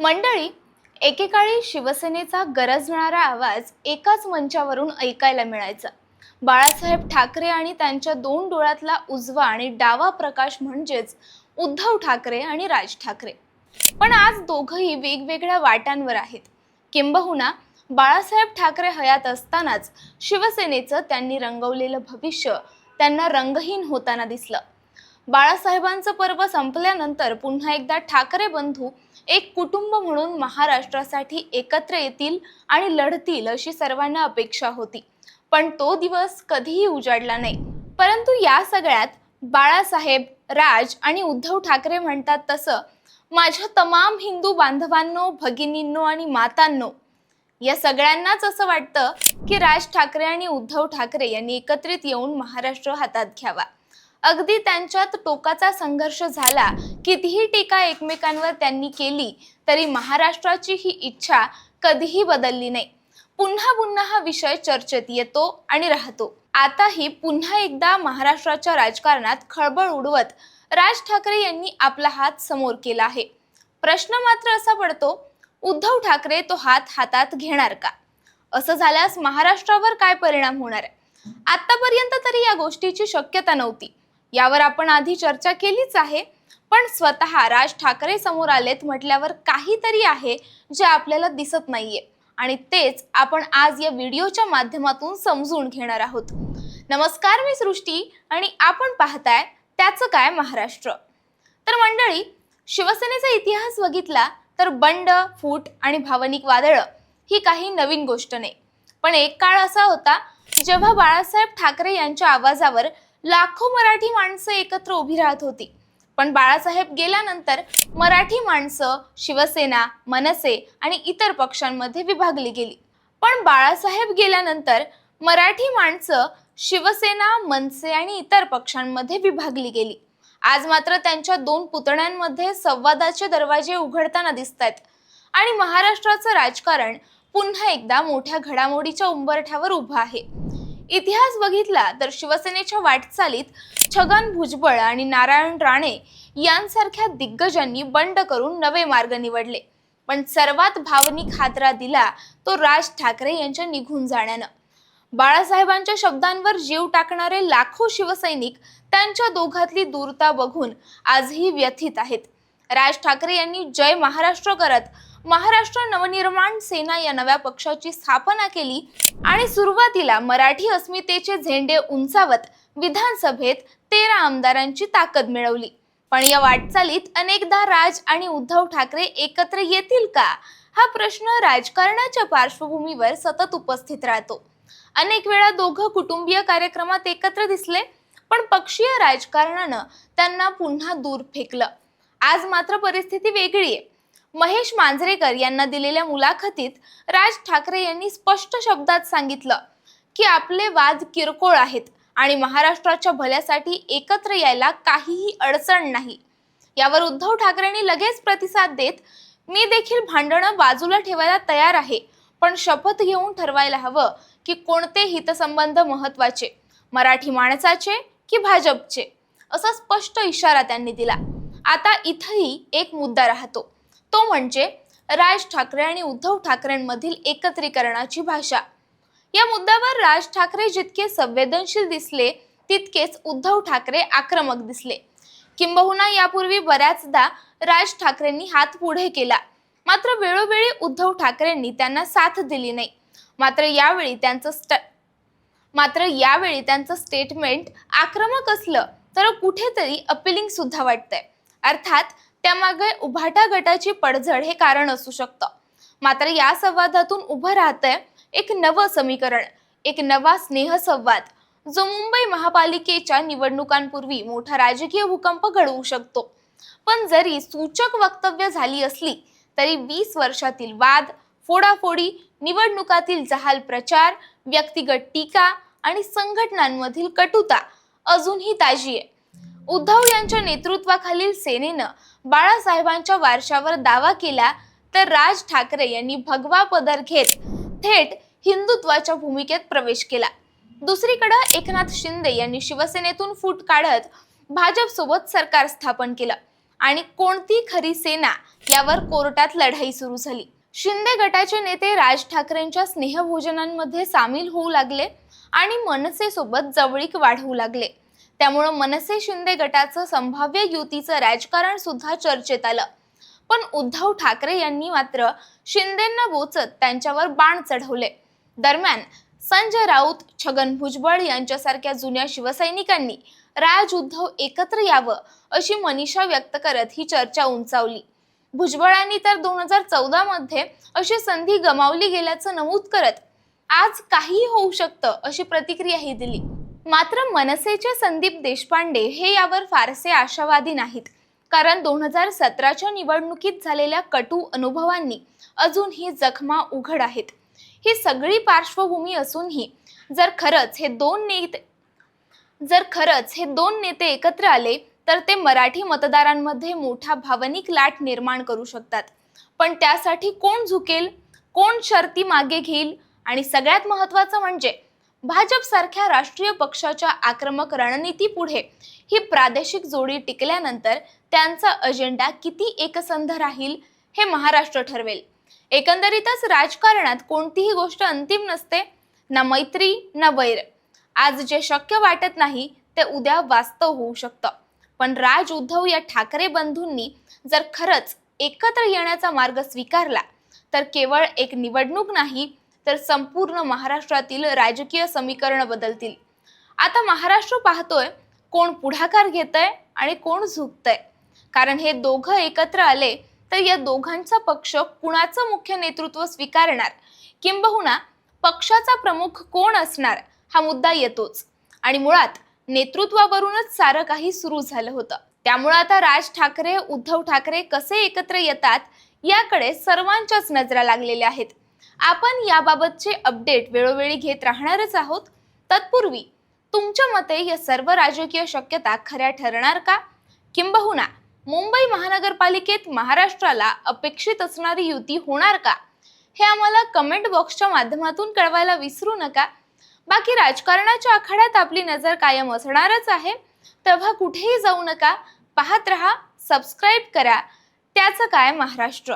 मंडळी एकेकाळी शिवसेनेचा गरजणारा आवाज एकाच मंचावरून ऐकायला मिळायचा. बाळासाहेब ठाकरे आणि त्यांच्या दोन डोळ्यातला उजवा आणि डावा प्रकाश म्हणजेच उद्धव ठाकरे आणि राज ठाकरे. पण आज दोघंही वेगवेगळ्या वाटांवर आहेत. किंबहुना बाळासाहेब ठाकरे हयात असतानाच शिवसेनेचं त्यांनी रंगवलेलं भविष्य त्यांना रंगहीन होताना दिसलं. बाळासाहेबांचं पर्व संपल्यानंतर पुन्हा एकदा ठाकरे बंधू एक कुटुंब म्हणून महाराष्ट्रासाठी एकत्र येतील आणि लढतील अशी सर्वांना अपेक्षा होती. पण तो दिवस कधीही उजाडला नाही. परंतु या सगळ्यात बाळासाहेब राज आणि उद्धव ठाकरे म्हणतात तसं माझ्या तमाम हिंदू बांधवांनो भगिनींनो आणि मातांनो या सगळ्यांनाच असं वाटतं की राज ठाकरे आणि उद्धव ठाकरे यांनी एकत्रित येऊन महाराष्ट्र हातात घ्यावा. अगदी त्यांच्यात टोकाचा संघर्ष झाला. कितीही टीका एकमेकांवर त्यांनी केली तरी महाराष्ट्राची ही इच्छा कधीही बदलली नाही. पुन्हा पुन्हा हा विषय चर्चेत येतो आणि राहतो. आताही पुन्हा एकदा महाराष्ट्राच्या राजकारणात खळबळ उडवत राज ठाकरे यांनी आपला हात समोर केला आहे. प्रश्न मात्र असा पडतो उद्धव ठाकरे तो हात हातात घेणार का? असं झाल्यास महाराष्ट्रावर काय परिणाम होणार? आहे आतापर्यंत तरी या गोष्टीची शक्यता नव्हती. यावर आपण आधी चर्चा केलीच आहे. पण स्वतः राज ठाकरे समोर आलेत म्हटल्यावर काहीतरी आहे जे आपल्याला दिसत नाहीये. आणि तेच आपण आज या व्हिडिओच्या माध्यमातून समजून घेणार आहोत. नमस्कार मी सृष्टी आणि आपण पाहताय त्याचं काय महाराष्ट्र. तर मंडळी शिवसेनेचा इतिहास बघितला तर बंड फूट आणि भावनिक वादळं ही काही नवीन गोष्ट नाही. पण एक काळ असा होता जेव्हा बाळासाहेब ठाकरे यांच्या आवाजावर लाखो मराठी माणसं एकत्र उभी राहत होती. पण बाळासाहेब गेल्यानंतर मराठी माणसं शिवसेना मनसे आणि इतर पक्षांमध्ये विभागली गेली. पण बाळासाहेब गेल्यानंतर मराठी माणसं शिवसेना मनसे आणि इतर पक्षांमध्ये विभागली गेली. आज मात्र त्यांच्या दोन पुतण्यांमध्ये संवादाचे दरवाजे उघडताना दिसत आहेत आणि महाराष्ट्राचं राजकारण पुन्हा एकदा मोठ्या घडामोडीच्या उंबरठ्यावर उभं आहे. इतिहास बघितला तर शिवसेनेच्या वाटचालीत छगन भुजबळ आणि नारायण राणे यांसारख्या दिग्गजांनी बंड करून नवे मार्ग निवडले. पण सर्वात भावनिक हादरा दिला तो राज ठाकरे यांच्या निघून जाण्यानं. बाळासाहेबांच्या शब्दांवर जीव टाकणारे लाखो शिवसैनिक त्यांच्या दोघातली दूरता बघून आजही व्यथित आहेत. राज ठाकरे यांनी जय महाराष्ट्र करत महाराष्ट्र नवनिर्माण सेना या नव्या पक्षाची स्थापना केली आणि सुरुवातीला मराठी अस्मितेचे झेंडे उंचावत विधानसभेत तेरा आमदारांची ताकद मिळवली. पण या वाटचालीत अनेकदा राज आणि उद्धव ठाकरे एकत्र येतील का? हा प्रश्न राजकारणाच्या पार्श्वभूमीवर सतत उपस्थित राहतो. अनेक वेळा दोघं कुटुंबीय कार्यक्रमात एकत्र दिसले पण पक्षीय राजकारणानं त्यांना पुन्हा दूर फेकलं. आज मात्र परिस्थिती वेगळी आहे. महेश मांजरेकर यांना दिलेल्या मुलाखतीत राज ठाकरे यांनी स्पष्ट शब्दात सांगितलं की आपले वाद किरकोळ आहेत आणि महाराष्ट्राच्या भल्यासाठी एकत्र यायला काहीही अडचण नाही. यावर उद्धव ठाकरेंनी लगेच प्रतिसाद देत मी देखील भांडणं बाजूला ठेवायला तयार आहे पण शपथ घेऊन ठरवायला हवं की कोणते हितसंबंध महत्त्वाचे मराठी माणसाचे की भाजपचे? असा स्पष्ट इशारा त्यांनी दिला. आता इथंही एक मुद्दा राहतो. तो म्हणजे राज ठाकरे आणि उद्धव ठाकरेंमधील एकत्रीकरणाची भाषा. या मुद्द्यावर राज ठाकरे जितके संवेदनशील दिसले तितकेच उद्धव ठाकरे आक्रमक दिसले. किंबहुना यापूर्वी बऱ्याचदा राज ठाकरेंनी हात पुढे केला. मात्र वेळोवेळी उद्धव ठाकरेंनी त्यांना साथ दिली नाही. मात्र यावेळी त्यांचं स्ट मात्र यावेळी त्यांचं स्टेटमेंट आक्रमक असलं तर कुठेतरी अपिलिंग सुद्धा वाटतंय. अर्थात त्यामागे उभाटा गटाची पडझड हे कारण असू शकतं. मात्र या संवादातून उभं राहतंय एक नवं समीकरण एक नवा स्नेहसंवाद जो मुंबई महापालिकेच्या निवडणुकांपूर्वी मोठा राजकीय भूकंप घडवू शकतो. पण जरी सूचक वक्तव्य झाली असली तरी वीस वर्षातील वाद फोडाफोडी निवडणुकातील जहाल प्रचार व्यक्तिगत टीका आणि संघटनांमधील कटुता अजूनही ताजी आहे. उद्धव यांच्या नेतृत्वाखालील सेनेनं बाळासाहेबांच्या वारशावर दावा केला तर राज ठाकरे यांनी भगवा पदर घेत थेट हिंदुत्वाच्या भूमिकेत प्रवेश केला. दुसरीकडे एकनाथ शिंदे यांनी शिवसेनेतून फूट काढत भाजप सोबत सरकार स्थापन केलं आणि कोणती खरी सेना यावर कोर्टात लढाई सुरू झाली. शिंदे गटाचे नेते राज ठाकरेंच्या स्नेहभोजनांमध्ये सामील होऊ लागले आणि मनसे सोबत जवळीक वाढवू लागले. त्यामुळं मनसे शिंदे गटाचं संभाव्य युतीचं राजकारण सुद्धा चर्चेत आलं. पण उद्धव ठाकरे यांनी मात्र शिंदेंना बोचत त्यांच्यावर बाण चढवले. दरम्यान संजय राऊत छगन भुजबळ यांच्यासारख्या जुन्या शिवसैनिकांनी राज उद्धव एकत्र यावं अशी मनीषा व्यक्त करत ही चर्चा उंचावली. भुजबळांनी तर दोन हजार चौदा मध्ये अशी संधी गमावली गेल्याचं नमूद करत आज काहीही होऊ शकतं अशी प्रतिक्रियाही दिली. मात्र मनसेचे संदीप देशपांडे हे यावर फारसे आशावादी नाहीत. कारण दोन हजार सतराच्या निवडणुकीत झालेल्या कटू अनुभवांनी अजूनही जखमा उघड आहेत. ही सगळी पार्श्वभूमी असूनही जर खरंच हे दोन नेते जर खरंच हे दोन नेते एकत्र आले तर ते मराठी मतदारांमध्ये मोठा भावनिक लाट निर्माण करू शकतात. पण त्यासाठी कोण झुकेल कोण शर्ती मागे घेईल आणि सगळ्यात महत्त्वाचं म्हणजे भाजपसारख्या राष्ट्रीय पक्षाच्या आक्रमक रणनीती पुढे. ही प्रादेशिक जोडी टिकल्यानंतर त्यांचा अजेंडा किती एकसंध राहील हे महाराष्ट्र ठरवेल. एकंदरीतच राजकारणात कोणतीही गोष्ट अंतिम नसते ना मैत्री ना वैर. आज जे शक्य वाटत नाही ते उद्या वास्तव होऊ शकतं. पण राज उद्धव या ठाकरे बंधूंनी जर खरंच एकत्र येण्याचा मार्ग स्वीकारला तर केवळ एक निवडणूक नाही तर संपूर्ण महाराष्ट्रातील राजकीय समीकरण बदलतील. आता महाराष्ट्र पाहतोय कोण पुढाकार घेतय आणि कोण झुकतंय. कारण हे दोघं एकत्र आले तर या दोघांचा पक्ष कुणाचं मुख्य नेतृत्व स्वीकारणार? किंबहुना पक्षाचा प्रमुख कोण असणार? हा मुद्दा येतोच. आणि मुळात नेतृत्वावरूनच सारं काही सुरू झालं होतं. त्यामुळे आता राज ठाकरे उद्धव ठाकरे कसे एकत्र येतात याकडे सर्वांच्याच नजरा लागलेल्या आहेत. आपण याबाबतचे अपडेट वेळोवेळी घेत राहणारच आहोत. तत्पूर्वी तुमच्या मते या सर्व राजकीय शक्यता खऱ्या ठरणार का? किंबहुना मुंबई महानगरपालिकेत महाराष्ट्राला अपेक्षित असणारी युती होणार का? हे आम्हाला कमेंट बॉक्सच्या माध्यमातून कळवायला विसरू नका. बाकी राजकारणाच्या आखाड्यात आपली नजर कायम असणारच आहे. तेव्हा कुठेही जाऊ नका. पाहत रहा सबस्क्राईब करा. त्याचं काय महाराष्ट्र?